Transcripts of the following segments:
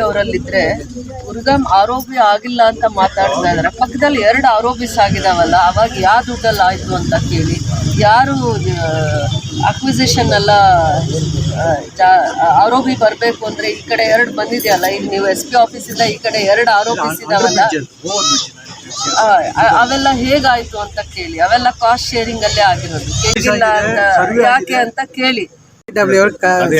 ಅವರಲ್ಲಿದ್ರೆ ದುರ್ಗಮ್ ಆರೋಪಿ ಆಗಿಲ್ಲ ಅಂತ ಮಾತಾಡ್ತಾ ಇದಾರೆ. ಪಕ್ಕದಲ್ಲಿ ಎರಡು ಆರೋಪಿಸ್ ಆಗಿದಾವಲ್ಲ ಅವಾಗ ಯಾವ ದುಡ್ಡಲ್ಲಿ ಆಯ್ತು ಅಂತ ಕೇಳಿ ಯಾರು ಅಕ್ವಿಸಿಷನ್ ಎಲ್ಲ ಆರೋಪಿ ಬರಬೇಕು ಅಂದ್ರೆ ಈ ಕಡೆ ಎರಡು ಬಂದಿದೆಯಲ್ಲ ಈಗ ನೀವು ಎಸ್ ಪಿ ಆಫೀಸಿಂದ ಈ ಕಡೆ ಎರಡು ಆರೋಪಿಸ್ ಇದಾವಲ್ಲ ಅವೆಲ್ಲ ಹೇಗಾಯ್ತು ಅಂತ ಕೇಳಿ ಅವೆಲ್ಲ ಕಾಸ್ಟ್ ಶೇರಿಂಗ್ ಅಲ್ಲೇ ಆಗಿರೋದು. ಕೇಳಿಲ್ಲ ಅಂತ ಯಾಕೆ ಅಂತ ಕೇಳಿ. ಡಬ್ಲ್ಯೂ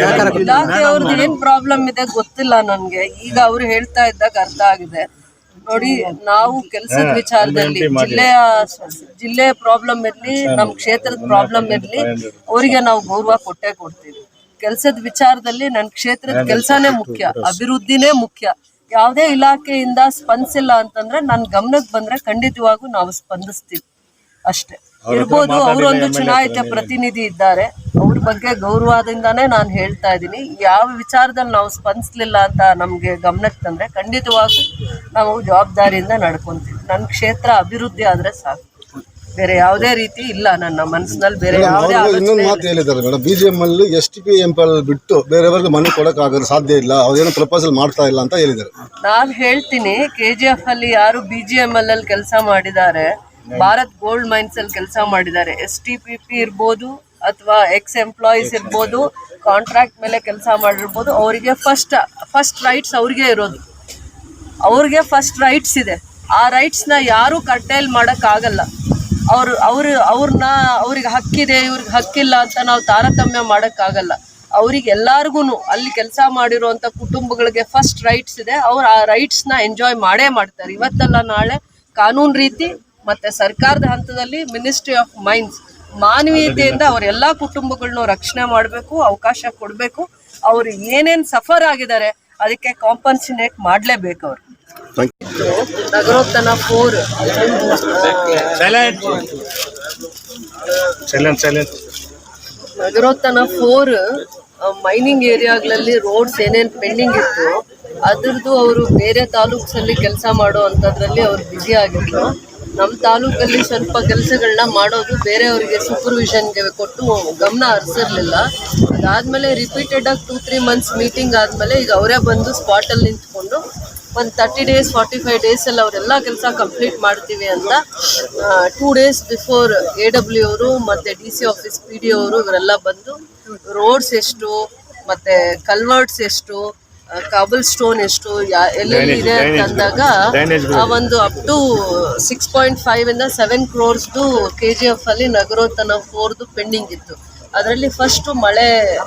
ಸಹಕಾರ ಇಲಾಖೆ ಅವ್ರದ್ದು ಏನ್ ಪ್ರಾಬ್ಲಮ್ ಇದೆ ಗೊತ್ತಿಲ್ಲ ನನ್ಗೆ. ಈಗ ಅವ್ರು ಹೇಳ್ತಾ ಇದ್ದಾಗ ಅರ್ಥ ಆಗಿದೆ. ನೋಡಿ ನಾವು ಕೆಲಸದ ವಿಚಾರದಲ್ಲಿ ಜಿಲ್ಲೆಯ ಜಿಲ್ಲೆಯ ಪ್ರಾಬ್ಲಮ್ ಇರ್ಲಿ ನಮ್ ಕ್ಷೇತ್ರದ ಪ್ರಾಬ್ಲಮ್ ಇರ್ಲಿ ಅವರಿಗೆ ನಾವು ಗೌರವ ಕೊಟ್ಟೆ ಕೊಡ್ತೀವಿ. ಕೆಲಸದ ವಿಚಾರದಲ್ಲಿ ನನ್ ಕ್ಷೇತ್ರದ ಕೆಲಸನೇ ಮುಖ್ಯ ಅಭಿವೃದ್ಧಿನೇ ಮುಖ್ಯ. ಯಾವುದೇ ಇಲಾಖೆಯಿಂದ ಸ್ಪಂದಿಸಿಲ್ಲ ಅಂತಂದ್ರೆ ನನ್ನ ಗಮನಕ್ಕೆ ಬಂದ್ರೆ ಖಂಡಿತವಾಗೂ ನಾವು ಸ್ಪಂದಿಸ್ತೀವಿ ಅಷ್ಟೇ. ಇರ್ಬೋದು ಅವರೊಂದು ಚುನಾಯಿತ ಪ್ರತಿನಿಧಿ ಇದ್ದಾರೆ. ಅವ್ರ ಬಗ್ಗೆ ಗೌರವದಿಂದಾನೇ ನಾನು ಹೇಳ್ತಾ ಇದ್ದೀನಿ. ಯಾವ ವಿಚಾರದಲ್ಲಿ ನಾವು ಸ್ಪಂದಿಸ್ಲಿಲ್ಲ ಅಂತ ನಮಗೆ ಗಮನಕ್ಕೆ ತಂದ್ರೆ ಖಂಡಿತವಾಗೂ ನಾವು ಜವಾಬ್ದಾರಿಯಿಂದ ನಡ್ಕೊಂತೀವಿ. ನನ್ನ ಕ್ಷೇತ್ರ ಅಭಿವೃದ್ಧಿ ಆದ್ರೆ ಸಾಕು. ಬೇರೆ ಯಾವುದೇ ರೀತಿ ಇಲ್ಲ ನನ್ನ ಮನಸ್ಸಿನಲ್ಲಿ ಬೇರೆ ಯಾವುದೇ ಇನ್ನೊಂದು ಮಾತು ಹೇಳಿದ್ದಾರೆ ಮೇಡಮ್. ಬಿ ಜಿ ಎಂ ಅಲ್ಲಿ ಎಸ್ ಟಿ ಪಿ ಎಂ ಬಿಟ್ಟು ಬೇರೆಯವ್ರಿಗೆ ಮನೆ ಕೊಡೋಕ್ಕಾಗಲು ಸಾಧ್ಯ ಇಲ್ಲ. ಅವ್ರೇನು ಪ್ರಪೋಸಲ್ ಮಾಡ್ತಾ ಇಲ್ಲ ಅಂತ ಹೇಳಿದ್ದಾರೆ. ನಾನು ಹೇಳ್ತೀನಿ ಕೆ ಜಿ ಎಫ್ ಅಲ್ಲಿ ಯಾರು ಬಿ ಜಿ ಎಂ ಎಲ್ ಅಲ್ಲಿ ಕೆಲಸ ಮಾಡಿದ್ದಾರೆ ಭಾರತ್ ಗೋಲ್ಡ್ ಮೈನ್ಸ್ ಅಲ್ಲಿ ಕೆಲಸ ಮಾಡಿದ್ದಾರೆ. ಎಸ್ ಟಿ ಪಿ ಪಿ ಇರ್ಬೋದು ಅಥವಾ ಎಕ್ಸ್ ಎಂಪ್ಲಾಯೀಸ್ ಇರ್ಬೋದು ಕಾಂಟ್ರಾಕ್ಟ್ ಮೇಲೆ ಕೆಲಸ ಮಾಡಿರ್ಬೋದು ಅವರಿಗೆ ಫಸ್ಟ್ ಫಸ್ಟ್ ರೈಟ್ಸ್ ಅವ್ರಿಗೆ ಇರೋದು. ಅವ್ರಿಗೆ ಫಸ್ಟ್ ರೈಟ್ಸ್ ಇದೆ. ಆ ರೈಟ್ಸ್ನ ಯಾರು ಕಟ್ಟೆಯಲ್ಲಿ ಮಾಡೋಕ್ಕಾಗಲ್ಲ. ಅವರು ಅವರು ಅವ್ರನ್ನ ಅವ್ರಿಗೆ ಹಕ್ಕಿದೆ ಇವ್ರಿಗೆ ಹಕ್ಕಿಲ್ಲ ಅಂತ ನಾವು ತಾರತಮ್ಯ ಮಾಡೋಕ್ಕಾಗಲ್ಲ. ಅವ್ರಿಗೆ ಎಲ್ಲಾರ್ಗು ಅಲ್ಲಿ ಕೆಲಸ ಮಾಡಿರುವಂಥ ಕುಟುಂಬಗಳಿಗೆ ಫಸ್ಟ್ ರೈಟ್ಸ್ ಇದೆ. ಅವ್ರು ಆ ರೈಟ್ಸ್ನ ಎಂಜಾಯ್ ಮಾಡೇ ಮಾಡ್ತಾರೆ. ಇವತ್ತಲ್ಲ ನಾಳೆ ಕಾನೂನು ರೀತಿ ಮತ್ತೆ ಸರ್ಕಾರದ ಹಂತದಲ್ಲಿ ಮಿನಿಸ್ಟ್ರಿ ಆಫ್ ಮೈನ್ಸ್ ಮಾನವೀಯತೆಯಿಂದ ಅವರೆಲ್ಲ ಎಲ್ಲಾ ಕುಟುಂಬಗಳನ್ನ ರಕ್ಷಣೆ ಮಾಡಬೇಕು ಅವಕಾಶ ಕೊಡಬೇಕು. ಅವರು ಏನೇನ್ ಸಫರ್ ಆಗಿದ್ದಾರೆ ಅದಕ್ಕೆ ಕಾಂಪನ್ಸಿನೇಟ್ ಮಾಡಲೇಬೇಕು ಅವರು. Nagarothana four Nagarothana four mining ಏರಿಯಾಗಳಲ್ಲಿ roads ಏನೇನ್ ಪೆಂಡಿಂಗ್ ಇತ್ತು ಅದ್ರದ್ದು ಅವರು ಬೇರೆ ತಾಲೂಕ್ಸಲ್ಲಿ ಕೆಲಸ ಮಾಡೋ ಅಂಥದ್ರಲ್ಲಿ ಅವ್ರು ಬ್ಯುಸಿ ಆಗಿದ್ರು. ನಮ್ಮ ತಾಲೂಕಲ್ಲಿ ಸ್ವಲ್ಪ ಕೆಲಸಗಳನ್ನ ಮಾಡೋದು ಬೇರೆಯವರಿಗೆ ಸೂಪರ್ವಿಷನ್ಗೆ ಕೊಟ್ಟು ಗಮನ ಹರಿಸಿರ್ಲಿಲ್ಲ. ಅದಾದಮೇಲೆ ರಿಪೀಟೆಡ್ ಆಗಿ ಟೂ ತ್ರೀ ಮಂತ್ಸ್ ಮೀಟಿಂಗ್ ಆದಮೇಲೆ ಈಗ ಅವರೇ ಬಂದು ಸ್ಪಾಟಲ್ಲಿ ನಿಂತ್ಕೊಂಡು ಒಂದು ತರ್ಟಿ ಡೇಸ್ ಫಾರ್ಟಿ ಫೈವ್ ಡೇಸಲ್ಲಿ ಅವರೆಲ್ಲ ಕೆಲಸ ಕಂಪ್ಲೀಟ್ ಮಾಡ್ತೀವಿ ಅಂತ two days before A W ಅವರು ಮತ್ತು D C office P D ಅವರು ಇವರೆಲ್ಲ ಬಂದು ರೋಡ್ಸ್ ಎಷ್ಟು, ಮತ್ತು ಕಲ್ವರ್ಟ್ಸ್ ಎಷ್ಟು ಕಾಬಲ್ ಸ್ಟೋನ್ ಎಷ್ಟು ಎಲ್ಲೆಲ್ಲಿ ಇದೆ ಅಂತ ಅಂದಾಗ ಆ ಒಂದು up to six point five ಇಂದ ಸೆವೆನ್ ಕ್ರೋರ್ಸ್ದು ಕೆ ಜಿ ಎಫ್ ಅಲ್ಲಿ ನಗರೋತ್ತನ ಫೋರ್ದು ಪೆಂಡಿಂಗ್ ಇತ್ತು. ಅದರಲ್ಲಿ ಫಸ್ಟ್ ಮಳೆ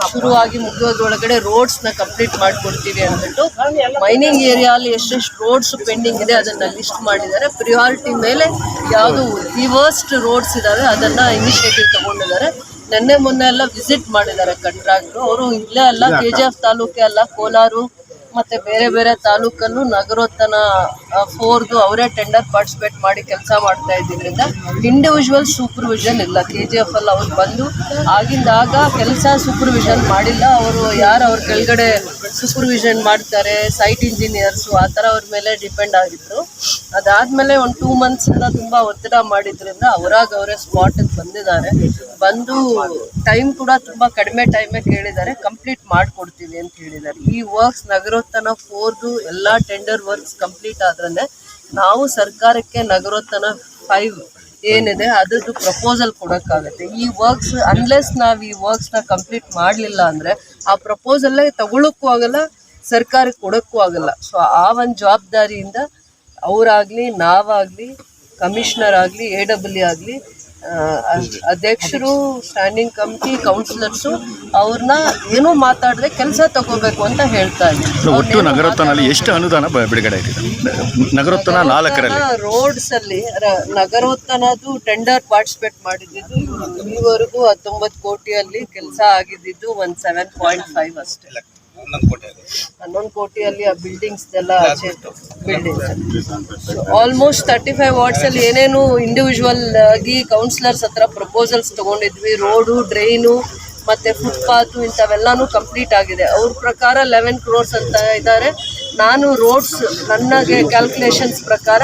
ಶುರುವಾಗಿ ಮುಗಿಯೋದ್ರೊಳಗಡೆ ರೋಡ್ಸ್ನ ಕಂಪ್ಲೀಟ್ ಮಾಡ್ಕೊಡ್ತೀವಿ ಅಂದ್ಬಿಟ್ಟು ಮೈನಿಂಗ್ ಏರಿಯಾ ಅಲ್ಲಿ ಎಷ್ಟೆಷ್ಟು ರೋಡ್ಸ್ ಪೆಂಡಿಂಗ್ ಇದೆ ಅದನ್ನ ಲಿಸ್ಟ್ ಮಾಡಿದ್ದಾರೆ. ಪ್ರಿಯಾರಿಟಿ ಮೇಲೆ ಯಾವುದು ದಿ ವರ್ಸ್ಟ್ ರೋಡ್ಸ್ ಇದಾವೆ ಅದನ್ನ ಇನಿಷಿಯೇಟಿವ್ ತಗೊಂಡಿದ್ದಾರೆ. ನಿನ್ನೆ ಮೊನ್ನೆ ಎಲ್ಲ ವಿಸಿಟ್ ಮಾಡಿದ್ದಾರೆ ಕಂಟ್ರಾಕ್ಟ್ರು ಅವರು ಇಲ್ಲೇ ಅಲ್ಲ ಕೆ ಜಿ ಎಫ್ ತಾಲೂಕೆ ಅಲ್ಲ ಕೋಲಾರು ಮತ್ತೆ ಬೇರೆ ಬೇರೆ ತಾಲೂಕಲ್ಲೂ ನಗರೋತ್ತನ ಫೋರ್ದು ಅವರೇ ಟೆಂಡರ್ ಪಾರ್ಟಿಸಿಪೇಟ್ ಮಾಡಿ ಕೆಲಸ ಮಾಡ್ತಾ ಇದ್ದಿದ್ರಿಂದ ಇಂಡಿವಿಜುವಲ್ ಸೂಪರ್ವಿಷನ್ ಇಲ್ಲ. ಕೆ ಜಿ ಎಫ್ ಅಲ್ಲಿ ಅವ್ರು ಬಂದು ಆಗಿಂದಾಗ ಕೆಲಸ ಸೂಪರ್ವಿಷನ್ ಮಾಡಿಲ್ಲ. ಅವರು ಯಾರು ಅವ್ರ ಕೆಳಗಡೆ ಸೂಪರ್ವಿಷನ್ ಮಾಡ್ತಾರೆ ಸೈಟ್ ಇಂಜಿನಿಯರ್ಸು ಆ ಥರ ಅವ್ರ ಮೇಲೆ ಡಿಪೆಂಡ್ ಆಗಿದ್ರು. ಅದಾದ್ಮೇಲೆ ಒಂದು ಟೂ ಮಂತ್ಸಿಂದ ತುಂಬಾ ಒತ್ತಡ ಮಾಡಿದ್ರಿಂದ ಅವರಾಗ ಅವರೇ ಸ್ಪಾಟಿಗೆ ಬಂದಿದ್ದಾರೆ. ಬಂದು ಟೈಮ್ ಕೂಡ ತುಂಬಾ ಕಡಿಮೆ ಟೈಮೇ ಕೇಳಿದ್ದಾರೆ ಕಂಪ್ಲೀಟ್ ಮಾಡಿಕೊಡ್ತೀವಿ ಅಂತ ಹೇಳಿದ್ದಾರೆ. ಈ ವರ್ಕ್ಸ್ ನಗರೋತ್ತನ ಫೋರ್ದು ಎಲ್ಲ ಟೆಂಡರ್ ವರ್ಕ್ಸ್ ಕಂಪ್ಲೀಟ್ ಆದ್ರೆ ನಾವು ಸರ್ಕಾರಕ್ಕೆ ನಗರೋತ್ತನ ಫೈವ್ ಏನಿದೆ, ಅದರದ್ದು ಪ್ರಪೋಸಲ್ ಕೊಡೋಕ್ಕಾಗತ್ತೆ. ಈ ವರ್ಕ್ಸ್ ಅನ್ಲೆಸ್ ನಾವು ಈ ವರ್ಕ್ಸ್ನ ಕಂಪ್ಲೀಟ್ ಮಾಡಲಿಲ್ಲ ಅಂದರೆ, ಆ ಪ್ರಪೋಸಲ್ಲೇ ತಗೊಳಕ್ಕೂ ಆಗಲ್ಲ, ಸರ್ಕಾರಕ್ಕೆ ಕೊಡೋಕ್ಕೂ ಆಗಲ್ಲ. ಸೊ ಆ ಒಂದು ಜವಾಬ್ದಾರಿಯಿಂದ ಅವರಾಗಲಿ, ನಾವಾಗಲಿ ಕಮಿಷನರ್ ಆಗಲಿ ಎ ಡಬ್ಲ್ಯೂ ಆಗಲಿ ಅಧ್ಯಕ್ಷರು ಸ್ಟ್ಯಾಂಡಿಂಗ್ ಕಮಿಟಿ ಕೌನ್ಸಿಲರ್ಸು ಅವ್ರನ್ನ ಏನೂ ಮಾತಾಡದೆ ಕೆಲಸ ತಗೋಬೇಕು ಅಂತ ಹೇಳ್ತಾ ಇದ್ದಾರೆ ಒಟ್ಟು ನಗರೋತ್ಥಾನಲ್ಲಿ ಎಷ್ಟು ಅನುದಾನ ಬಿಡುಗಡೆ ಆಗಿದೆ? ನಗರೋತ್ಥಾನ ನಾಲ್ಕರಲ್ಲಿ. ರೋಡ್ಸ್ ಅಲ್ಲಿ ನಗರೋತ್ತನದು ನಗರೋತ್ಥಾನದು ಟೆಂಡರ್ ಪಾರ್ಟಿಸಿಪೇಟ್ ಮಾಡಿದ್ದು ಈವರೆಗೂ ಹತ್ತೊಂಬತ್ತು ಕೋಟಿಯಲ್ಲಿ ಕೆಲಸ ಆಗಿದ್ದು ಒಂದ್ ಸೆವೆನ್ ಪಾಯಿಂಟ್ ಫೈವ್ ಅಷ್ಟೇ. ಹನ್ನೊಂದು ಕೋಟಿಯಲ್ಲಿ ಆ ಬಿಲ್ಡಿಂಗ್ಸ್ ಎಲ್ಲ buildings almost thirty five wards ಅಲ್ಲಿ ಏನೇನು ಇಂಡಿವಿಜುವಲ್ ಆಗಿ ಕೌನ್ಸಿಲರ್ಸ್ ಹತ್ರ ಪ್ರಪೋಸಲ್ಸ್ ತಗೊಂಡಿದ್ವಿ. ರೋಡು ಡ್ರೈನು ಮತ್ತೆ ಫುಟ್ಪಾತು ಇಂಥವೆಲ್ಲಾನು ಕಂಪ್ಲೀಟ್ ಆಗಿದೆ. ಅವ್ರ ಪ್ರಕಾರ ಲೆವೆನ್ ಕ್ರೋರ್ಸ್ ಅಂತ ಇದ್ದಾರೆ. ನಾನು ರೋಡ್ಸ್ ನನಗೆ ಕ್ಯಾಲ್ಕುಲೇಷನ್ಸ್ ಪ್ರಕಾರ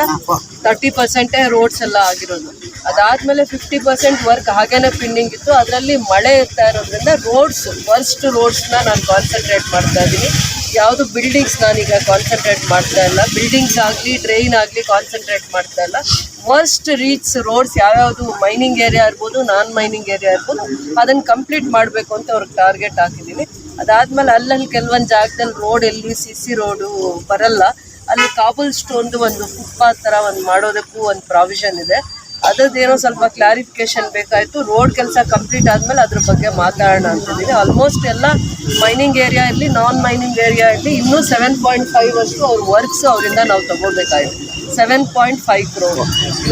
ತರ್ಟಿ ಪರ್ಸೆಂಟೇ ರೋಡ್ಸ್ ಎಲ್ಲ ಆಗಿರೋದು. ಅದಾದಮೇಲೆ ಫಿಫ್ಟಿ ಪರ್ಸೆಂಟ್ ವರ್ಕ್ ಹಾಗೇನೆ ಪೆಂಡಿಂಗ್ ಇತ್ತು. ಅದರಲ್ಲಿ ಮಳೆ ಇರ್ತಾ ಇರೋದ್ರಿಂದ ರೋಡ್ಸ್ ವರ್ಸ್ಟ್ ರೋಡ್ಸ್ನ ನಾನು ಕಾನ್ಸಂಟ್ರೇಟ್ ಮಾಡ್ತಾ ಇದ್ದೀನಿ. ಯಾವುದು ಬಿಲ್ಡಿಂಗ್ಸ್ ನಾನೀಗ ಕಾನ್ಸಂಟ್ರೇಟ್ ಮಾಡ್ತಾ ಇಲ್ಲ. ಬಿಲ್ಡಿಂಗ್ಸ್ ಆಗಲಿ ಡ್ರೈನ್ ಆಗಲಿ ಕಾನ್ಸಂಟ್ರೇಟ್ ಮಾಡ್ತಾ ಇಲ್ಲ. ವರ್ಸ್ಟ್ ರೀಚ್ ರೋಡ್ಸ್ ಯಾವ್ಯಾವುದು? ಮೈನಿಂಗ್ ಏರಿಯಾ ಇರ್ಬೋದು ನಾನ್ ಮೈನಿಂಗ್ ಏರಿಯಾ ಇರ್ಬೋದು. ಅದನ್ನು ಕಂಪ್ಲೀಟ್ ಮಾಡಬೇಕು ಅಂತ ಅವ್ರಿಗೆ ಟಾರ್ಗೆಟ್ ಹಾಕಿದ್ದೀನಿ. ಅದಾದ್ಮೇಲೆ ಅಲ್ಲಲ್ಲಿ ಕೆಲವೊಂದು ಜಾಗದಲ್ಲಿ ರೋಡ್ ಎಲ್ಲಿ ಸಿ ಸಿ ರೋಡು ಬರಲ್ಲ. ಅಲ್ಲಿ ಕಾಬಲ್ ಸ್ಟೋನ್ದು ಒಂದು ಫುಟ್ಪಾತ್ ಥರ ಒಂದು ಮಾಡೋದಕ್ಕೂ ಒಂದು ಪ್ರಾವಿಷನ್ ಇದೆ. ಅದ್ರದ್ದೇನೋ ಸ್ವಲ್ಪ ಕ್ಲಾರಿಫಿಕೇಶನ್ ಬೇಕಾಯಿತು. ರೋಡ್ ಕೆಲಸ ಕಂಪ್ಲೀಟ್ ಆದಮೇಲೆ ಅದ್ರ ಬಗ್ಗೆ ಮಾತಾಡೋಣ ಅಂತಿದ್ದೀನಿ ಆಲ್ಮೋಸ್ಟ್ ಎಲ್ಲ ಮೈನಿಂಗ್ ಏರಿಯಾ ಇರಲಿ ನಾನ್ ಮೈನಿಂಗ್ ಏರಿಯಾ ಇರಲಿ, ಇನ್ನೂ ಸೆವೆನ್ ಪಾಯಿಂಟ್ ಫೈವ್ ಅಷ್ಟು ಅವ್ರ ವರ್ಕ್ಸ್ ಅವರಿಂದ ನಾವು ತಗೋಬೇಕಾಯಿತು. ಸೆವೆನ್ ಪಾಯಿಂಟ್ ಫೈವ್ ಕ್ರೋರ್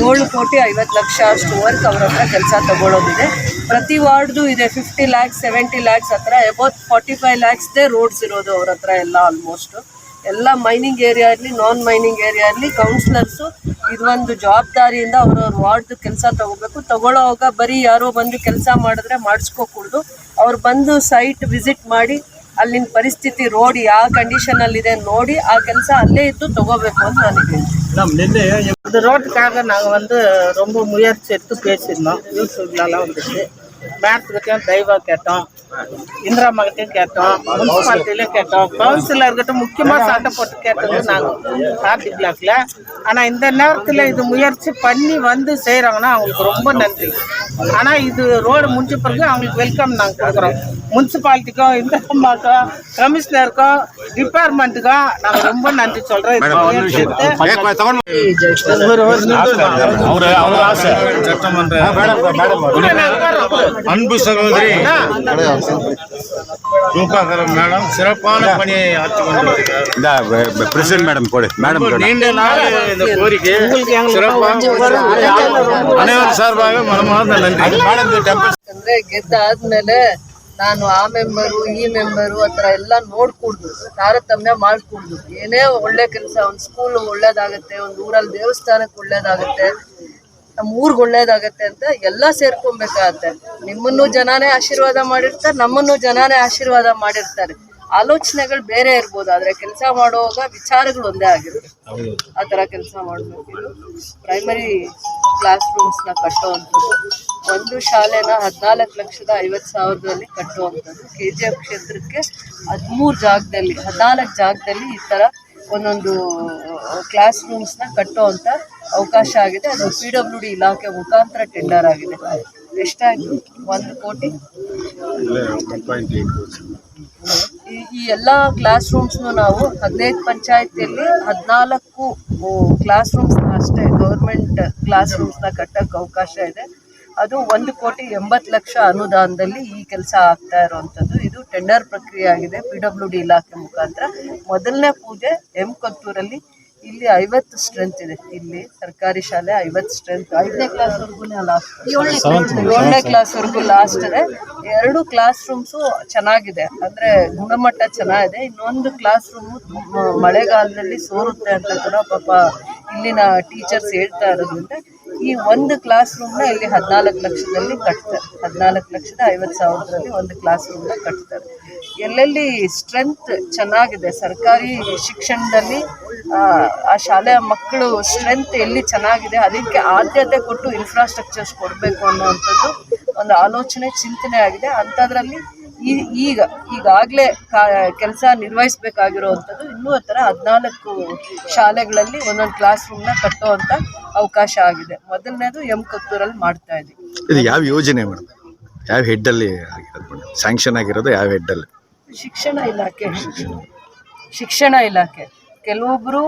ಏಳು ಕೋಟಿ ಐವತ್ತು ಲಕ್ಷ ಅಷ್ಟು ವರ್ಕ್ ಅವ್ರ ಹತ್ರ ಕೆಲಸ ತಗೊಳ್ಳೋದಿದೆ ಪ್ರತಿ ವಾರ್ಡ್ದು ಇದೆ ಫಿಫ್ಟಿ ಲ್ಯಾಕ್ಸ್ ಸೆವೆಂಟಿ ಲ್ಯಾಕ್ಸ್ ಹತ್ರ ಎಬೌತ್ ಫಾರ್ಟಿ ಫೈವ್ ಲ್ಯಾಕ್ಸ್ದೇ ರೋಡ್ಸ್ ಇರೋದು ಅವ್ರ ಹತ್ರ ಎಲ್ಲ ಆಲ್ಮೋಸ್ಟ್ ಎಲ್ಲ ಮೈನಿಂಗ್ ಏರಿಯಾ ಇರಲಿ ನಾನ್ ಮೈನಿಂಗ್ ಏರಿಯಾ ಇರಲಿ ಕೌನ್ಸಿಲರ್ಸು ಇದೊಂದು ಜವಾಬ್ದಾರಿಯಿಂದ ಅವ್ರವ್ರ ವಾರ್ಡ್ ಕೆಲಸ ತಗೋಬೇಕು ತಗೊಳ್ಳೋವಾಗ ಬರೀ ಯಾರೋ ಬಂದು ಕೆಲಸ ಮಾಡಿದ್ರೆ ಮಾಡಿಸ್ಕೋಕೂಡ್ದು ಅವ್ರು ಬಂದು ಸೈಟ್ ವಿಸಿಟ್ ಮಾಡಿ ಅಲ್ಲಿನ ಪರಿಸ್ಥಿತಿ ರೋಡ್ ಯಾವ ಕಂಡೀಷನಲ್ಲಿದೆ ನೋಡಿ ಆ ಕೆಲಸ ಅಲ್ಲೇ ಇದ್ದು ತಗೋಬೇಕು ಅಂತ ನನಗೆ இந்த ரோட்டுக்காக நாங்கள் வந்து ரொம்ப முயற்சி எடுத்து பேசியிருந்தோம் யூடியூப்லலாம் வந்துச்சு மேடத்துக்கிட்டையும் தெய்வா கேட்டோம் இந்திரா மகத்தையும் கேட்டோம் முனிசிபாலிட்டிலையும் கேட்டோம். கவுன்சிலர் இருக்கட்டும் முக்கியமாக சண்டை போட்டு கேட்டது நாங்கள் கார்த்தி பிளாக்ல. ஆனால் இந்த நேரத்தில் இது முயற்சி பண்ணி வந்து செய்கிறாங்கன்னா அவங்களுக்கு ரொம்ப நன்றி. ஆனால் இது ரோடு முடிஞ்ச பிறகு அவங்களுக்கு வெல்கம் நாங்கள் கொடுக்குறோம். முனிசிபாலிட்டிக்கும் இந்திராமாக்கும் கமிஷனருக்கும் டிபார்ட்மெண்ட்டுக்கும் நாங்கள் ரொம்ப நன்றி சொல்கிறோம் சட்டமன்ற அன்பு சகோதரி. ரூபாகரம் மேடம் சிறப்பான பணியை ஆற்றி கொண்டிருக்கிறார் இந்த பிரசிடென்ட் மேடம் ಕೊಡಿ ಮೇಡಮ್ நீண்ட நாள் இந்த கோரிக்கை சிறப்பாக அனைவரும் சார்பாக மனமார்ந்த நன்றி மேடம் டெம்பிள் ಅಂದ್ರೆ ಗೆದ್ದಾದ್ಮೇಲೆ ನಾನು ಆ ಮೆಂಬರು ಈ ಮೆಂಬರು ಹತ್ರ ಎಲ್ಲ ನೋಡ್ಕೂಡ್ದು ತಾರತಮ್ಯ ಮಾಡ್ಕೂಡ್ದು ಏನೇ ಒಳ್ಳೆ ಕೆಲಸ ಒಂದು ಸ್ಕೂಲ್ ಒಳ್ಳೇದಾಗತ್ತೆ ಒಂದು ಊರಲ್ಲಿ ದೇವಸ್ಥಾನಕ್ಕೆ ಒಳ್ಳೇದಾಗತ್ತೆ ನಮ್ಮ ಊರ್ಗ್ ಒಳ್ಳೇದಾಗತ್ತೆ ಅಂತ ಎಲ್ಲ ಸೇರ್ಕೊಬೇಕಾಗತ್ತೆ. ನಿಮ್ಮನ್ನು ಜನಾನೇ ಆಶೀರ್ವಾದ ಮಾಡಿರ್ತಾರೆ, ನಮ್ಮನ್ನು ಜನಾನೇ ಆಶೀರ್ವಾದ ಮಾಡಿರ್ತಾರೆ. ಆಲೋಚನೆಗಳು ಬೇರೆ ಇರ್ಬೋದು, ಆದ್ರೆ ಕೆಲಸ ಮಾಡುವಾಗ ವಿಚಾರಗಳು ಒಂದೇ ಆಗಿರುತ್ತೆ. ಆ ತರ ಕೆಲಸ ಮಾಡಬೇಕು. ಪ್ರೈಮರಿ ಕ್ಲಾಸ್ ರೂಮ್ಸ್ನ ಕಟ್ಟುವಂಥದ್ದು, ಒಂದು ಶಾಲೆನ ಹದಿನಾಲ್ಕು ಲಕ್ಷದ ಐವತ್ತು ಸಾವಿರದಲ್ಲಿ ಕಟ್ಟುವಂಥದ್ದು. ಕೆ ಜಿ ಎಫ್ ಕ್ಷೇತ್ರಕ್ಕೆ ಹದಿಮೂರು ಜಾಗದಲ್ಲಿ, ಹದಿನಾಲ್ಕು ಜಾಗದಲ್ಲಿ ಈ ಥರ ಒಂದೊಂದು ಕ್ಲಾಸ್ ರೂಮ್ಸ್ನ ಕಟ್ಟುವಂಥ ಅವಕಾಶ ಆಗಿದೆ. ಅದು ಪಿ ಡಬ್ಲ್ಯೂ ಡಿ ಇಲಾಖೆ ಮುಖಾಂತರ ಟೆಂಡರ್ ಆಗಿದೆ. ಎಷ್ಟಾಯ್ತು? ಒಂದು ಕೋಟಿ? ಈ ಎಲ್ಲ ಕ್ಲಾಸ್ ರೂಮ್ಸ್ನು ನಾವು ಹದಿನೈದು ಪಂಚಾಯತಿಯಲ್ಲಿ ಹದಿನಾಲ್ಕು ಕ್ಲಾಸ್ ರೂಮ್ಸ್ ಅಷ್ಟೇ ಗೌರ್ಮೆಂಟ್ ಕ್ಲಾಸ್ ರೂಮ್ಸ್ನ ಕಟ್ಟಕ್ಕೆ ಅವಕಾಶ ಇದೆ. ಅದು ಒಂದು ಕೋಟಿ ಎಂಬತ್ತು ಲಕ್ಷ ಅನುದಾನದಲ್ಲಿ ಈ ಕೆಲಸ ಆಗ್ತಾ ಇರುವಂಥದ್ದು. ಇದು ಟೆಂಡರ್ ಪ್ರಕ್ರಿಯೆ ಆಗಿದೆ. ಪಿ ಡಬ್ಲ್ಯೂ ಡಿ ಇಲಾಖೆ ಮುಖಾಂತರ. ಮೊದಲನೇ ಪೂಜೆ ಎಂ ಕೊತ್ತೂರಲ್ಲಿ ಇಲ್ಲಿ ಐವತ್ತು ಸ್ಟ್ರೆಂತ್ ಇದೆ. ಇಲ್ಲಿ ಸರ್ಕಾರಿ ಶಾಲೆ ಐವತ್ತು ಸ್ಟ್ರೆಂತ್ ಐದನೇ ಕ್ಲಾಸ್ವರೆಗೂ ಲಾಸ್ಟ್ ಏಳನೇ ಕ್ಲಾಸ್ವರೆಗೂ ಲಾಸ್ಟ್ ಇದೆ ಎರಡು ಕ್ಲಾಸ್ ರೂಮ್ಸು ಚೆನ್ನಾಗಿದೆ. ಅಂದ್ರೆ ಗುಣಮಟ್ಟ ಚೆನ್ನಾಗಿದೆ. ಇನ್ನೊಂದು ಕ್ಲಾಸ್ ರೂಮು ಮಳೆಗಾಲದಲ್ಲಿ ಸೋರುತ್ತೆ ಅಂತ ಕೂಡ ಪಾಪ ಇಲ್ಲಿನ ಟೀಚರ್ಸ್ ಹೇಳ್ತಾ ಇರೋದ್ರಿಂದ ಈ ಒಂದು ಕ್ಲಾಸ್ ರೂಮ್ನ ಇಲ್ಲಿ ಹದಿನಾಲ್ಕು ಲಕ್ಷದಲ್ಲಿ ಕಟ್ತಾರೆ. ಹದಿನಾಲ್ಕು ಲಕ್ಷದ ಐವತ್ತು ಸಾವಿರದಲ್ಲಿ ಒಂದು ಕ್ಲಾಸ್ ರೂಮ್ನ ಕಟ್ತಾರೆ. ಎಲ್ಲೆಲ್ಲಿ ಸ್ಟ್ರೆಂತ್ ಚೆನ್ನಾಗಿದೆ ಸರ್ಕಾರಿ ಶಿಕ್ಷಣದಲ್ಲಿ ಆ, ಶಾಲೆಯ ಮಕ್ಕಳು ಸ್ಟ್ರೆಂತ್ ಎಲ್ಲಿ ಚೆನ್ನಾಗಿದೆ ಅದಕ್ಕೆ ಆದ್ಯತೆ ಕೊಟ್ಟು ಇನ್ಫ್ರಾಸ್ಟ್ರಕ್ಚರ್ಸ್ ಕೊಡಬೇಕು ಅನ್ನುವಂಥದ್ದು ಒಂದು ಆಲೋಚನೆ ಚಿಂತನೆ ಆಗಿದೆ. ಅಂಥದ್ರಲ್ಲಿ ಈ ಈಗ ಈಗಾಗಲೇ ಕೆಲಸ ನಿರ್ವಹಿಸಬೇಕಾಗಿರುವಂಥದ್ದು ಇನ್ನೂ ಥರ ಹದಿನಾಲ್ಕು ಶಾಲೆಗಳಲ್ಲಿ ಒಂದೊಂದು ಕ್ಲಾಸ್ ರೂಮ್ನ ಕಟ್ಟುವಂಥ ಅವಕಾಶ ಆಗಿದೆ. ಮೊದಲನೇದು ಎಂ ಕತ್ತೂರಲ್ಲಿ ಮಾಡ್ತಾ ಇದ್ದೀವಿ ಇದು ಯಾವ ಯೋಜನೆ ಮೇಡಮ್? ಯಾವ ಹೆಡ್ಡಲ್ಲಿ ಸ್ಯಾಂಕ್ಷನ್ ಆಗಿರೋದು ಯಾವ ಹೆಡ್ಡಲ್ಲಿ ಶಿಕ್ಷಣ ಇಲಾಖೆ. ಶಿಕ್ಷಣ. ಇಲಾಖೆ. ಕೆಲವೊಬ್ಬರು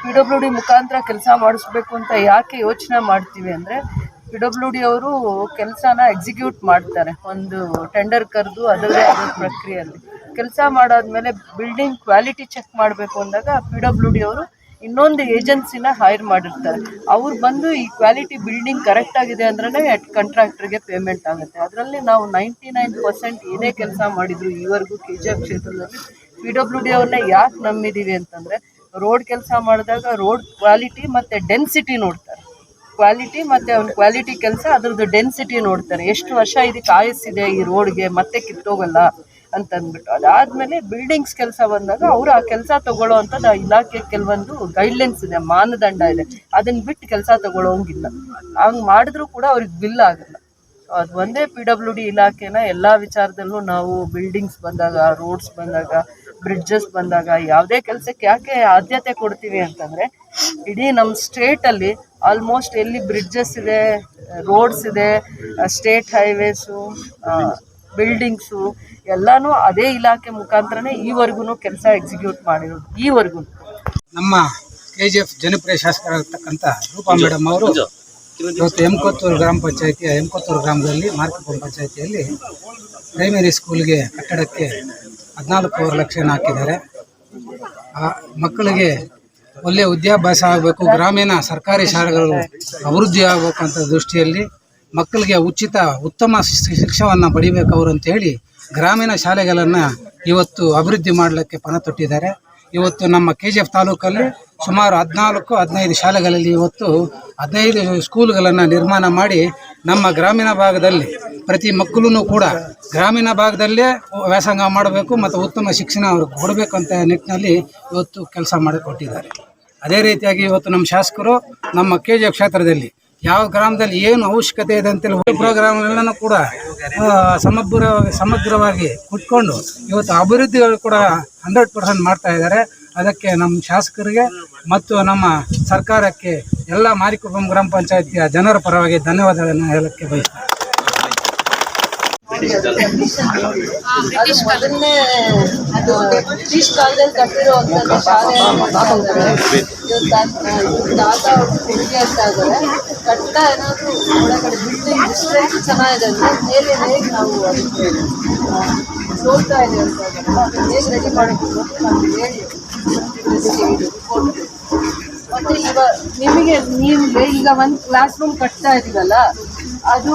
ಪಿ ಡಬ್ಲ್ಯೂ ಡಿ ಮುಖಾಂತರ ಕೆಲಸ ಮಾಡಿಸ್ಬೇಕು ಅಂತ ಯಾಕೆ ಯೋಚನೆ ಮಾಡ್ತೀವಿ ಅಂದರೆ ಪಿ ಡಬ್ಲ್ಯೂ ಡಿ ಅವರು ಕೆಲಸನ ಎಕ್ಸಿಕ್ಯೂಟ್ ಮಾಡ್ತಾರೆ. ಒಂದು ಟೆಂಡರ್ ಕರೆದು ಅದರದೇ ಆದ ಪ್ರಕ್ರಿಯೆಯಲ್ಲಿ. ಕೆಲಸ ಮಾಡಾದ್ಮೇಲೆ ಬಿಲ್ಡಿಂಗ್ ಕ್ವಾಲಿಟಿ ಚೆಕ್ ಮಾಡಬೇಕು ಅಂದಾಗ ಪಿ ಡಬ್ಲ್ಯೂ ಡಿ ಅವರು ಇನ್ನೊಂದು ಏಜೆನ್ಸಿನ ಹೈರ್ ಮಾಡಿರ್ತಾರೆ. ಅವ್ರು ಬಂದು ಈ ಕ್ವಾಲಿಟಿ ಬಿಲ್ಡಿಂಗ್ ಕರೆಕ್ಟ್ ಆಗಿದೆ ಅಂದ್ರೆ ಕಾಂಟ್ರಾಕ್ಟರ್ಗೆ ಪೇಮೆಂಟ್ ಆಗುತ್ತೆ. ಅದರಲ್ಲಿ ನಾವು ನೈಂಟಿ ನೈನ್ ಪರ್ಸೆಂಟ್ ಏನೇ ಕೆಲಸ ಮಾಡಿದ್ರು ಈವರೆಗೂ ಕೆ ಜಿ ಎಫ್ ಕ್ಷೇತ್ರದಲ್ಲಿ ಪಿ ಡಬ್ಲ್ಯೂ ಡಿ ಅವ್ರನ್ನ ಯಾಕೆ ನಂಬಿದ್ದೀವಿ ಅಂತಂದರೆ ರೋಡ್ ಕೆಲಸ ಮಾಡಿದಾಗ ರೋಡ್ ಕ್ವಾಲಿಟಿ ಮತ್ತು ಡೆನ್ಸಿಟಿ ನೋಡ್ತಾರೆ. ಕ್ವಾಲಿಟಿ ಮತ್ತು ಅವ್ನ ಕ್ವಾಲಿಟಿ ಕೆಲಸ ಅದ್ರದ್ದು ಡೆನ್ಸಿಟಿ ನೋಡ್ತಾರೆ. ಎಷ್ಟು ವರ್ಷ ಇದಕ್ಕೆ ಆಯಸ್ಸಿದೆ ಈ ರೋಡ್ಗೆ ಮತ್ತೆ ಕಿತ್ತೋಗಲ್ಲ ಅಂತಂದ್ಬಿಟ್ಟು. ಅದಾದಮೇಲೆ ಬಿಲ್ಡಿಂಗ್ಸ್ ಕೆಲಸ ಬಂದಾಗ ಅವರು ಆ ಕೆಲಸ ತಗೊಳ್ಳೋ ಅಂಥದ್ದು ಆ ಇಲಾಖೆ ಕೆಲವೊಂದು ಗೈಡ್ಲೈನ್ಸ್ ಇದೆ, ಮಾನದಂಡ ಇದೆ. ಅದನ್ನ ಬಿಟ್ಟು ಕೆಲಸ ತಗೊಳ್ಳೋಂಗಿಲ್ಲ. ಹಂಗ್ ಮಾಡಿದ್ರು ಕೂಡ ಅವ್ರಿಗೆ ಬಿಲ್ ಆಗಲ್ಲ. ಅದು ಒಂದೇ ಪಿ ಡಬ್ಲ್ಯೂ ಡಿ ಇಲಾಖೆನ ಎಲ್ಲ ವಿಚಾರದಲ್ಲೂ ನಾವು ಬಿಲ್ಡಿಂಗ್ಸ್ ಬಂದಾಗ ರೋಡ್ಸ್ ಬಂದಾಗ ಬ್ರಿಡ್ಜಸ್ ಬಂದಾಗ, ಯಾವುದೇ ಕೆಲಸಕ್ಕೆ ಯಾಕೆ ಆದ್ಯತೆ ಕೊಡ್ತೀವಿ ಅಂತಂದ್ರೆ, ಇಡೀ ನಮ್ಮ ಸ್ಟೇಟಲ್ಲಿ ಆಲ್ಮೋಸ್ಟ್ ಎಲ್ಲಿ ಬ್ರಿಡ್ಜಸ್ ಇದೆ ರೋಡ್ಸ್ ಇದೆ ಸ್ಟೇಟ್ ಹೈವೇಸು ಬಿಲ್ಡಿಂಗ್ಸು ಎಲ್ಲಾನು ಅದೇ ಇಲಾಖೆ ಮುಖಾಂತರನೇ ಈವರೆಗೂ ಕೆಲಸ ಎಕ್ಸಿಕ್ಯೂಟ್ ಮಾಡಿರೋದು ಈವರೆಗೂ. ನಮ್ಮ ಕೆ ಜಿ ಎಫ್ ಜನಪ್ರಿಯ ಶಾಸಕರಾಗಿರ್ತಕ್ಕಂಥ ರೂಪಾ ಮೇಡಮ್ ಅವರು ಇವತ್ತು ಎಂಕೊತ್ತೂರು ಗ್ರಾಮ ಪಂಚಾಯಿತಿಯ ಎಂಕೊತ್ತೂರು ಗ್ರಾಮದಲ್ಲಿ ಮಾರ್ಕಪುರ ಪಂಚಾಯಿತಿಯಲ್ಲಿ ಪ್ರೈಮರಿ ಸ್ಕೂಲ್ಗೆ ಕಟ್ಟಡಕ್ಕೆ ಹದಿನಾಲ್ಕೂವರೆ ಲಕ್ಷ ಹಾಕಿದ್ದಾರೆ. ಆ ಮಕ್ಕಳಿಗೆ ಒಳ್ಳೆಯ ವಿದ್ಯಾಭ್ಯಾಸ ಆಗಬೇಕು, ಗ್ರಾಮೀಣ ಸರ್ಕಾರಿ ಶಾಲೆಗಳು ಅಭಿವೃದ್ಧಿ ಆಗಬೇಕು ಅಂತ ದೃಷ್ಟಿಯಲ್ಲಿ ಮಕ್ಕಳಿಗೆ ಉಚಿತ ಉತ್ತಮ ಶಿಕ್ಷಣವನ್ನು ಪಡಿಬೇಕು ಅವರು ಅಂತೇಳಿ ಗ್ರಾಮೀಣ ಶಾಲೆಗಳನ್ನು ಇವತ್ತು ಅಭಿವೃದ್ಧಿ ಮಾಡಲಿಕ್ಕೆ ಪಣ ತೊಟ್ಟಿದ್ದಾರೆ. ಇವತ್ತು ನಮ್ಮ ಕೆ ಜಿ ಎಫ್ ತಾಲೂಕಲ್ಲಿ ಸುಮಾರು ಹದಿನಾಲ್ಕು, ಹದಿನೈದು ಶಾಲೆಗಳಲ್ಲಿ ಇವತ್ತು ಹದಿನೈದು ಸ್ಕೂಲ್ಗಳನ್ನು ನಿರ್ಮಾಣ ಮಾಡಿ ನಮ್ಮ ಗ್ರಾಮೀಣ ಭಾಗದಲ್ಲಿ ಪ್ರತಿ ಮಕ್ಕಳೂ ಕೂಡ ಗ್ರಾಮೀಣ ಭಾಗದಲ್ಲೇ ವ್ಯಾಸಂಗ ಮಾಡಬೇಕು ಮತ್ತು ಉತ್ತಮ ಶಿಕ್ಷಣ ಅವ್ರಿಗೆ ಕೊಡಬೇಕು ಅಂತ ನಿಟ್ಟಿನಲ್ಲಿ ಇವತ್ತು ಕೆಲಸ ಮಾಡಿಕೊಟ್ಟಿದ್ದಾರೆ. ಅದೇ ರೀತಿಯಾಗಿ ಇವತ್ತು ನಮ್ಮ ಶಾಸಕರು ನಮ್ಮ ಕೆ ಜಿ ಕ್ಷೇತ್ರದಲ್ಲಿ ಯಾವ ಗ್ರಾಮದಲ್ಲಿ ಏನು ಅವಶ್ಯಕತೆ ಇದೆ ಅಂತೇಳಿ ಪ್ರೋಗ್ರಾಮ್ಗಳನ್ನು ಕೂಡ ಸಮಗ್ರವಾಗಿ ಸಮಗ್ರ ಸಮಗ್ರವಾಗಿ ಕುಟ್ಕೊಂಡು ಇವತ್ತು ಅಭಿವೃದ್ಧಿಗಳು ಕೂಡ ಹಂಡ್ರೆಡ್ ಪರ್ಸೆಂಟ್ ಮಾಡ್ತಾ ಇದ್ದಾರೆ. ಅದಕ್ಕೆ ನಮ್ಮ ಶಾಸಕರಿಗೆ ಮತ್ತು ನಮ್ಮ ಸರ್ಕಾರಕ್ಕೆ ಎಲ್ಲ ಮಾರಿಕುಪ್ಪಂ ಗ್ರಾಮ ಪಂಚಾಯತಿಯ ಜನರ ಪರವಾಗಿ ಧನ್ಯವಾದಗಳನ್ನು ಹೇಳಕ್ಕೆ ಬಯಸ್ತೀನಿ. ಅದು ಮೊದಲನೇ ಅದು ಬ್ರಿಟಿಷ್ ಕಾಲದಲ್ಲಿ ಕಟ್ಟಿರೋ ಶಾಲೆ ತಾತ ಹುಡುಗಿ ಅಂತ ಆದರೆ ಕಟ್ಟ ಏನಾದರೂ ಒಳಗಡೆ ಬಿಲ್ಡಿಂಗ್ ಚೆನ್ನಾಗಿದೆ ಅಂದರೆ ಮೇಲೆ ನಾವು ನೋಡ್ತಾ ಇದೆ ಅಂತ ಅದನ್ನ ಅದನ್ನ ಹೇಗೆ ರೆಡಿ ಮಾಡಬೇಕು ಮತ್ತೆ ಇವಾಗ ನಿಮಗೆ ನೀವು ಈಗ ಒಂದು ಕ್ಲಾಸ್ ರೂಮ್ ಕಟ್ತಾ ಇದೀವಲ್ಲ ಅದು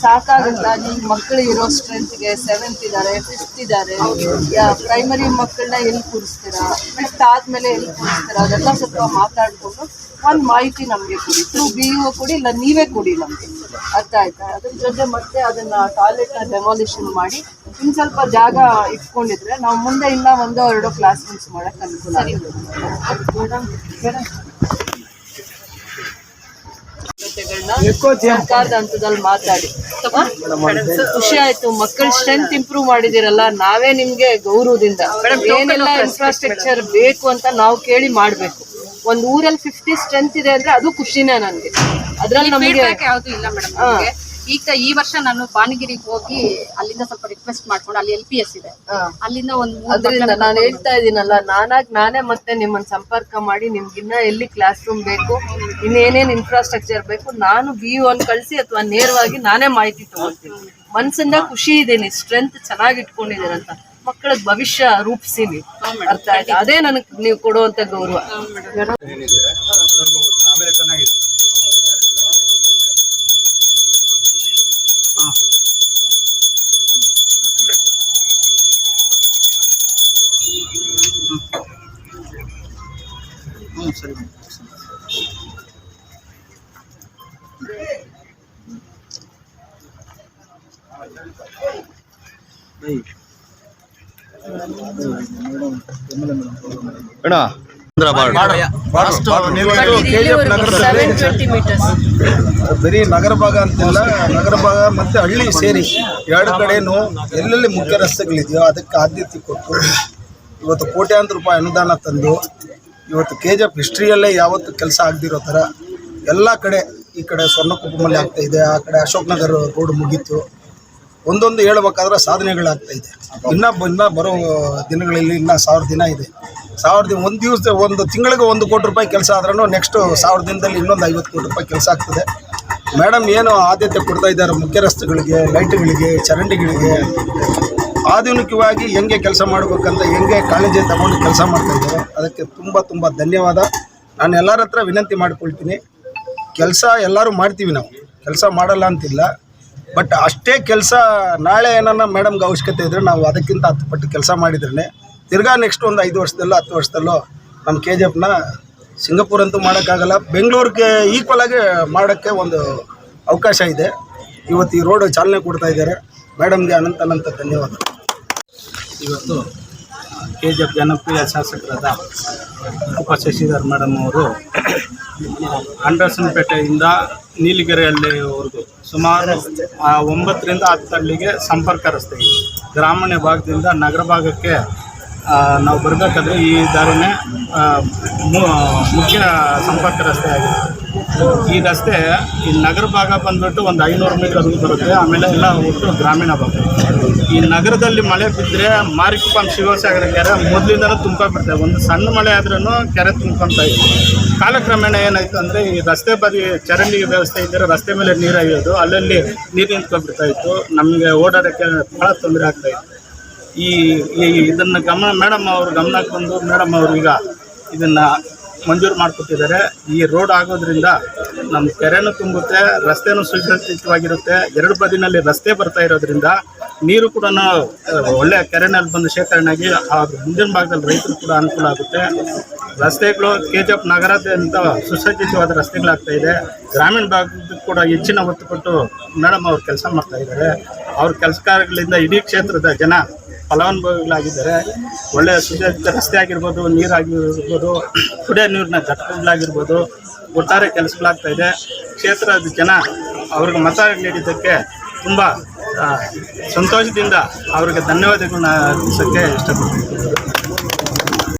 ಸಾಕಾಗುತ್ತಾ ನಿಮ್ಮ ಮಕ್ಕಳು ಇರೋ ಸ್ಟ್ರೆಂತ್ಗೆ ಸೆವೆಂತ್ ಇದ್ದಾರೆ ಫಿಫ್ತ್ ಇದ್ದಾರೆ ಪ್ರೈಮರಿ ಮಕ್ಕಳನ್ನ ಎಲ್ಲಿ ಕೂರಿಸ್ತೀರಾ? ಫಿಫ್ತ್ ಆದ್ಮೇಲೆ ಎಲ್ಲಿ ಕೂರಿಸ್ತೀರಾ? ಅದೆಲ್ಲ ಸ್ವಲ್ಪ ಮಾತಾಡ್ಕೊಂಡು ಒಂದು ಮಾಹಿತಿ ನಮಗೆ ಕೊಡಿ. ತ್ರೂ ಬಿ ಯು ಕೊಡಿ ಇಲ್ಲ ನೀವೇ ಕೊಡಿ ನಮಗೆ. ಅರ್ಥ ಆಯ್ತಾ? ಅದ್ರ ಜೊತೆ ಮತ್ತೆ ಅದನ್ನ ಟಾಯ್ಲೆಟ್ನ ಡೆಮಾಲಿಷನ್ ಮಾಡಿ ಇನ್ನು ಸ್ವಲ್ಪ ಜಾಗ ಇಟ್ಕೊಂಡಿದ್ರೆ ನಾವು ಮುಂದೆ ಇಲ್ಲ ಒಂದೋ ಎರಡೋ ಕ್ಲಾಸ್ ರೂಮ್ಸ್ ಮಾಡೋಕ್ಕೆ ಅನುಕೂಲ ಸರ್ಕಾರದ ಹಂತದಲ್ಲಿ ಮಾತಾಡಿ? ಖುಷಿ ಆಯ್ತು. ಮಕ್ಕಳ ಸ್ಟ್ರೆಂತ್ ಇಂಪ್ರೂವ್ ಮಾಡಿದಿರಲ್ಲ ನಾವೇ ನಿಮ್ಗೆ ಗೌರವದಿಂದ ಏನೆಲ್ಲ ಇನ್ಫ್ರಾಸ್ಟ್ರಕ್ಚರ್ ಬೇಕು ಅಂತ ನಾವು ಕೇಳಿ ಮಾಡ್ಬೇಕು. ಒಂದ್ ಊರಲ್ಲಿ ಫಿಫ್ಟಿ ಸ್ಟ್ರೆಂತ್ ಇದೆ ಅಂದ್ರೆ ಅದು ಖುಷಿನೇ ನನ್ಗೆ. ಅದ್ರಲ್ಲಿ ನಮಗೆ ಯಾವುದು ಇಲ್ಲ ಮೇಡಮ್ ಈಗ ಈ ವರ್ಷ ನಾನು ಬಾಣಗಿರಿಗೆ ಹೋಗಿ ಅಲ್ಲಿಂದ ಸ್ವಲ್ಪ ರಿಕ್ವೆಸ್ಟ್ ಮಾಡ್ಕೊಂಡು ಅಲ್ಲಿ ಎಲ್ ಪಿ ಎಸ್ ಇದೆ. ಅಲ್ಲಿಂದ ಒಂದು ಅದರಿಂದ ನಾನು ಹೇಳ್ತಾ ಇದ್ದೀನಲ್ಲ ನಾನಾಗ್ ನಾನೇ ಮತ್ತೆ ನಿಮ್ಮನ್ನ ಸಂಪರ್ಕ ಮಾಡಿ ನಿಮ್ಗಿನ್ನ ಎಲ್ಲಿ ಕ್ಲಾಸ್ ರೂಮ್ ಬೇಕು ಇನ್ನೇನೇನ್ ಇನ್ಫ್ರಾಸ್ಟ್ರಕ್ಚರ್ ಬೇಕು ನಾನು ಬಿ ಒನ್ ಅನ್ ಕಳಿಸಿ ಅಥವಾ ನೇರವಾಗಿ ನಾನೇ ಮಾಹಿತಿ ತಗೊಳ್ತೀನಿ. ಮನ್ಸಿಂದ ಖುಷಿ ಇದ್ದೀನಿ ಸ್ಟ್ರೆಂತ್ ಚೆನ್ನಾಗಿ ಇಟ್ಕೊಂಡಿದ್ದೀರಂತ ಮಕ್ಕಳ ಭವಿಷ್ಯ ರೂಪಿಸಿನಿ. ಅರ್ಥ ಆಯ್ತು? ಅದೇ ನನಗೆ ನೀವು ಕೊಡುವಂತ ಗೌರವ. ಅಣ್ಣ. ಬರೀ ನಗರ ಭಾಗ ಅಂತಿಲ್ಲ ನಗರ ಭಾಗ ಮತ್ತೆ ಹಳ್ಳಿ ಸೇರಿ. ಎರಡು ಕಡೆನೂ ಎಲ್ಲೆಲ್ಲಿ ಮುಖ್ಯ ರಸ್ತೆಗಳಿದೆಯೋ ಅದಕ್ಕೆ ಆದ್ಯತೆ ಕೊಟ್ಟು ಇವತ್ತು ಕೋಟ್ಯಾಂತರ ರೂಪಾಯಿ ಅನುದಾನ ತಂದು ಇವತ್ತು ಕೆ ಜಿ ಎಫ್ ಹಿಸ್ಟ್ರಿಯಲ್ಲೇ ಯಾವತ್ತು ಕೆಲಸ ಆಗದಿರೋ ಥರ ಎಲ್ಲ ಕಡೆ ಈ ಕಡೆ ಸ್ವರ್ಣಕುಪ್ಪಮಲ್ಲಿ ಆಗ್ತಾ ಇದೆ. ಆ ಕಡೆ ಅಶೋಕ್ ನಗರ್ ರೋಡ್ ಮುಗೀತು. ಒಂದೊಂದು ಹೇಳ್ಬೇಕಾದ್ರೆ ಸಾಧನೆಗಳಾಗ್ತಾ ಇದೆ. ಇನ್ನೂ ಇನ್ನ ಬರೋ ದಿನಗಳಲ್ಲಿ ಇನ್ನ ಸಾವಿರ ದಿನ ಇದೆ. ಸಾವಿರ ದಿನ ಒಂದು ದಿವಸ ಒಂದು ತಿಂಗಳಿಗೆ ಒಂದು ಕೋಟಿ ರೂಪಾಯಿ ಕೆಲಸ ಆದ್ರೂ ನೆಕ್ಸ್ಟು ಸಾವಿರ ದಿನದಲ್ಲಿ ಇನ್ನೊಂದು ಐವತ್ತು ಕೋಟಿ ರೂಪಾಯಿ ಕೆಲಸ ಆಗ್ತದೆ. ಮೇಡಮ್ ಏನು ಆದ್ಯತೆ ಕೊಡ್ತಾ ಇದ್ದಾರೆ ಮುಖ್ಯ ರಸ್ತೆಗಳಿಗೆ ಲೈಟ್ಗಳಿಗೆ ಚರಂಡಿಗಳಿಗೆ? ಆಧುನಿಕವಾಗಿ ಹೆಂಗೆ ಕೆಲಸ ಮಾಡಬೇಕಂತ ಹೆಂಗೆ ಕಾಳಜಿ ತಗೊಂಡು ಕೆಲಸ ಮಾಡ್ತಾ ಇದ್ದಾರೆ, ಅದಕ್ಕೆ ತುಂಬ ತುಂಬ ಧನ್ಯವಾದ. ನಾನು ಎಲ್ಲರ ಹತ್ರ ವಿನಂತಿ ಮಾಡ್ಕೊಳ್ತೀನಿ. ಕೆಲಸ ಎಲ್ಲರೂ ಮಾಡ್ತೀವಿ ನಾವು. ಕೆಲಸ ಮಾಡಲ್ಲ ಅಂತಿಲ್ಲ. ಬಟ್ ಅಷ್ಟೇ ಕೆಲಸ ನಾಳೆ ಏನನ್ನ ಮೇಡಮ್ಗೆ ಅವಶ್ಯಕತೆ ಇದ್ದರೆ ನಾವು ಅದಕ್ಕಿಂತ ಹತ್ತು ಪಟ್ಟು ಕೆಲಸ ಮಾಡಿದ್ರೆ ತಿರ್ಗಾ ನೆಕ್ಸ್ಟ್ ಒಂದು ಐದು ವರ್ಷದಲ್ಲೋ, ಹತ್ತು ವರ್ಷದಲ್ಲೋ ನಮ್ಮ ಕೆ ಜಿ ಎಫ್ನ ಸಿಂಗಾಪುರ್ ಅಂತೂ ಮಾಡೋಕ್ಕಾಗಲ್ಲ. ಬೆಂಗಳೂರಿಗೆ ಈಕ್ವಲ್ ಆಗಿ ಮಾಡೋಕ್ಕೆ ಒಂದು ಅವಕಾಶ ಇದೆ. ಇವತ್ತು ಈ ರೋಡ್ ಚಾಲನೆ ಕೊಡ್ತಾ ಇದ್ದಾರೆ. ಮೇಡಮ್ಗೆ ಅನಂತ ಅನಂತ ಧನ್ಯವಾದ. ಇವತ್ತು ಕೆ ಜಿ ಎಫ್ ಜನಪ್ರಿಯ ಶಾಸಕರಾದ ಉಪ ಶಶಿಧರ್ ಮೇಡಮ್ ಅವರು ಅಂಡರ್ಸನ್ಪೇಟೆಯಿಂದ ನೀಲಗಿರಿಯಲ್ಲಿವರೆಗೂ ಸುಮಾರು ಒಂಬತ್ತರಿಂದ ಹತ್ತು ಹಳ್ಳಿಗೆ ಸಂಪರ್ಕ ರಸ್ತೆ ಇದೆ. ಗ್ರಾಮೀಣ ಭಾಗದಿಂದ ನಗರ ಭಾಗಕ್ಕೆ ನಾವು ಬರಬೇಕಾದ್ರೆ ಈ ದಾರಿನೇ ಮುಖ್ಯ ಸಂಪರ್ಕ ರಸ್ತೆ ಆಗಿದೆ. ಈ ರಸ್ತೆ ಈ ನಗರ ಭಾಗ ಬಂದ್ಬಿಟ್ಟು ಒಂದು ಐನೂರು ಮೀಟರ್ ಬರುತ್ತೆ, ಆಮೇಲೆ ಎಲ್ಲ ಒಟ್ಟು ಗ್ರಾಮೀಣ ಭಾಗ. ಈ ನಗರದಲ್ಲಿ ಮಳೆ ಬಿದ್ದರೆ ಮಾರಿಕುಪ್ಪಂ ಶಿವಸಾಗರ ಕೆರೆ ಮೊದಲಿಂದನೂ ತುಂಬ್ಕೊಂಡ್ಬಿಡ್ತದೆ ಒಂದು ಸಣ್ಣ ಮಳೆ ಆದ್ರೂ ಕೆರೆ ತುಂಬ್ಕೊತ ಕಾಲಕ್ರಮೇಣ ಏನಾಯ್ತು ಅಂದರೆ ಈ ರಸ್ತೆ ಬದಿ ಚರಂಡಿ ವ್ಯವಸ್ಥೆ ಇದ್ದರೆ ರಸ್ತೆ ಮೇಲೆ ನೀರು ಅಲ್ಲಲ್ಲಿ ನೀರು ನಿಂತ್ಕೊಂಡ್ಬಿಡ್ತಾ ಇತ್ತು. ನಮಗೆ ಓಡಾಡೋಕ್ಕೆ ಭಾಳ ತೊಂದರೆ ಆಗ್ತಾ ಇತ್ತು. ಈ ಇದನ್ನು ಗಮನ ಮೇಡಮ್ ಅವರು ಗಮನಕ್ಕೆ ಬಂದು ಮೇಡಮ್ ಅವರು ಈಗ ಇದನ್ನು ಮಂಜೂರು ಮಾಡಿಕೊಟ್ಟಿದ್ದಾರೆ. ಈ ರೋಡ್ ಆಗೋದ್ರಿಂದ ನಮ್ಮ ಕೆರೆನೂ ತುಂಬುತ್ತೆ, ರಸ್ತೆನೂ ಸುಸಜ್ಜಿತವಾಗಿರುತ್ತೆ. ಎರಡು ಬದಿನಲ್ಲಿ ರಸ್ತೆ ಬರ್ತಾ ಇರೋದ್ರಿಂದ ನೀರು ಕೂಡ ಒಳ್ಳೆ ಕೆರೆನಲ್ಲಿ ಬಂದು ಶೇಖರಣೆ ಆಗಿ, ಆ ಮುಂದಿನ ಭಾಗದಲ್ಲಿ ರೈತರು ಕೂಡ ಅನುಕೂಲ ಆಗುತ್ತೆ. ರಸ್ತೆಗಳು ಕೆ ಜಿ ಎಫ್ ನಗರದಂತ ಸುಸಜ್ಜಿತವಾದ ರಸ್ತೆಗಳಾಗ್ತಾ ಇದೆ. ಗ್ರಾಮೀಣ ಭಾಗದ ಕೂಡ ಹೆಚ್ಚಿನ ಒತ್ತು ಕೊಟ್ಟು ಮೇಡಮ್ ಅವ್ರು ಕೆಲಸ ಮಾಡ್ತಾ ಇದ್ದಾರೆ. ಅವ್ರ ಕೆಲಸ ಕಾರ್ಯಗಳಿಂದ ಇಡೀ ಕ್ಷೇತ್ರದ ಜನ ಫಲಾನುಭವಿಗಳಾಗಿದ್ದಾರೆ. ಒಳ್ಳೆಯ ಸುಧಾರಿತ ರಸ್ತೆ ಆಗಿರ್ಬೋದು ನೀರಾಗಿರ್ಬೋದು ಕುಡಿಯೋ ನೀರಿನ ಘಟಕಗಳಾಗಿರ್ಬೋದು, ಒಟ್ಟಾರೆ ಕೆಲಸಗಳಾಗ್ತಾ ಇದೆ. ಕ್ಷೇತ್ರದ ಜನ ಅವ್ರಿಗೆ ಮತ ನೀಡಿದ್ದಕ್ಕೆ ತುಂಬ ಸಂತೋಷದಿಂದ ಅವರಿಗೆ ಧನ್ಯವಾದಗಳನ್ನ ಅರ್ಪಿಸೋಕ್ಕೆ ಇಷ್ಟಪಡ್ತೀನಿ.